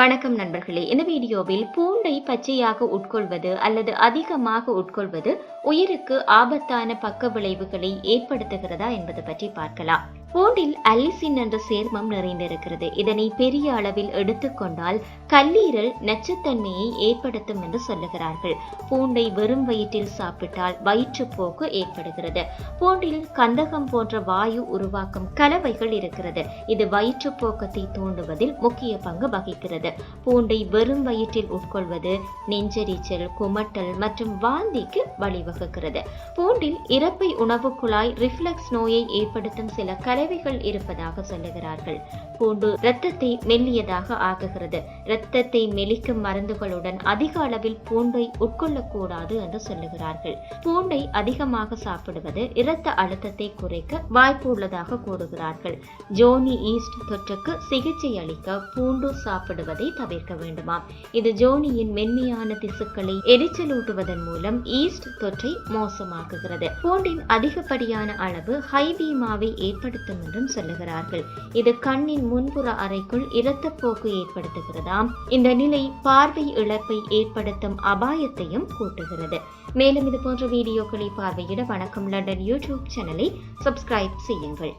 வணக்கம் நண்பர்களே. இந்த வீடியோவில் பூண்டை பச்சையாக உட்கொள்வது அல்லது அதிகமாக உட்கொள்வது உயிருக்கு ஆபத்தான பக்க விளைவுகளை ஏற்படுத்துகிறதா என்பது பற்றி பார்க்கலாம். பூண்டில் அலிசின் என்ற சேர்மம் நிறைந்திருக்கிறது. இதனை பெரிய அளவில் எடுத்துக்கொண்டால் கல்லீரல் நச்சுத்தன்மையை ஏற்படுத்தும் என்று சொல்லுகிறார்கள். பூண்டை வெறும் வயிற்றில் சாப்பிட்டால் வயிற்றுப்போக்கு ஏற்படுகிறது. பூண்டில் கந்தகம் போன்ற வாயு உருவாக்கும் கலவைகள் இருக்கிறது. இது வயிற்றுப்போக்கத்தை தூண்டுவதில் முக்கிய பங்கு வகிக்கிறது. பூண்டை வெறும் வயிற்றில் உட்கொள்வது நெஞ்செரிச்சல் குமட்டல் மற்றும் வாந்திக்கு வழிவகுக்கிறது. பூண்டில் இறப்பை உணவு குழாய் ரிஃப்ளெக்ஸ் நோயை ஏற்படுத்தும் சில கலவைகள் இருப்பதாக சொல்லுகிறார்கள். பூண்டு இரத்தத்தை மெல்லியதாக ஆக்குகிறது. இரத்தத்தை மெலிக்கும் மருந்துகளுடன் அதிக அளவில் பூண்டை உட்கொள்ளக்கூடாது என்று சொல்லுகிறார்கள். பூண்டை அதிகமாக சாப்பிடுவது இரத்த அழுத்தத்தை குறைக்க வாய்ப்பு உள்ளதாக கூறுகிறார்கள். ஜோனி ஈஸ்ட் தொற்றுக்கு சிகிச்சை அளிக்க பூண்டு சாப்பிடுவதை தவிர்க்க வேண்டுமாம். இது ஜோனியின் மென்மையான திசுக்களை எரிச்சலூட்டுவதன் மூலம் ஈஸ்ட் தொற்றை மோசமாக்குகிறது. பூண்டின் அதிகப்படியான அளவு ஹைபீமாவை ஏற்படுத்த ஏற்படுத்தும் என்றும் சொல்லுகிறார்கள். இது கண்ணின் முன்புற அறைக்குள் இரத்தப்போக்கு ஏற்படுத்துகிறதாம். இந்த நிலை பார்வை இழப்பை ஏற்படுத்தும் அபாயத்தையும் கூட்டுகிறது. மேலும் இது போன்ற வீடியோக்களை பார்வையிட வணக்கம். லண்டன் யூடியூப் சேனலை சப்ஸ்கிரைப் செய்யுங்கள்.